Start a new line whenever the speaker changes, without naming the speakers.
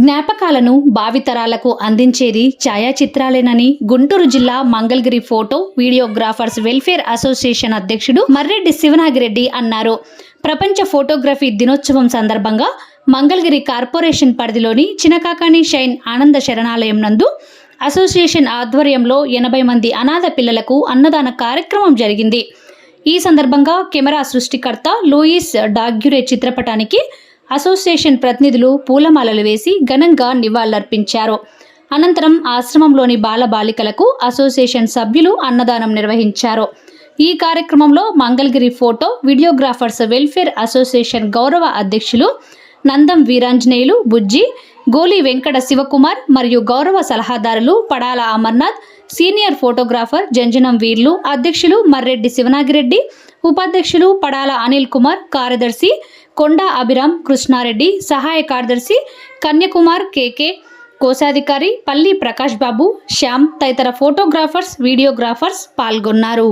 జ్ఞాపకాలను భావితరాలకు అందించేది ఛాయాచిత్రాలేనని గుంటూరు జిల్లా Mangalagiri photo videographers welfare association అధ్యక్షుడు మర్రెడ్డి శివనాగిరెడ్డి అన్నారు. ప్రపంచ ఫోటోగ్రఫీ దినోత్సవం సందర్భంగా మంగళగిరి కార్పొరేషన్ పరిధిలోని చినకాకాణి షైన్ ఆనంద శరణాలయం నందు అసోసియేషన్ ఆధ్వర్యంలో ఎనభై మంది అనాథ పిల్లలకు అన్నదాన కార్యక్రమం జరిగింది. ఈ సందర్భంగా కెమెరా సృష్టికర్త లూయిస్ డాగ్యురే చిత్రపటానికి అసోసియేషన్ ప్రతినిధులు పూలమాలలు వేసి ఘనంగా నివాళులర్పించారు. అనంతరం ఆశ్రమంలోని బాలబాలికలకు అసోసియేషన్ సభ్యులు అన్నదానం నిర్వహించారు. ఈ కార్యక్రమంలో Mangalagiri photo videographers welfare association గౌరవ అధ్యక్షులు నందం వీరాంజనేయులు బుజ్జి గోలి వెంకట శివకుమార్ మరియు గౌరవ సలహాదారులు పడాల అమర్నాథ్ సీనియర్ ఫోటోగ్రాఫర్ జంజనం వీర్లు అధ్యక్షులు మర్రెడ్డి శివనాగిరెడ్డి ఉపాధ్యక్షులు పడాల అనిల్ కుమార్ కార్యదర్శి కొండా అభిరామ్ కృష్ణారెడ్డి సహాయ కార్యదర్శి కన్యకుమార్ కేకే కోశాధికారి పల్లి ప్రకాష్ బాబు శ్యామ్ తదితర ఫోటోగ్రాఫర్స్ వీడియోగ్రాఫర్స్ పాల్గొన్నారు.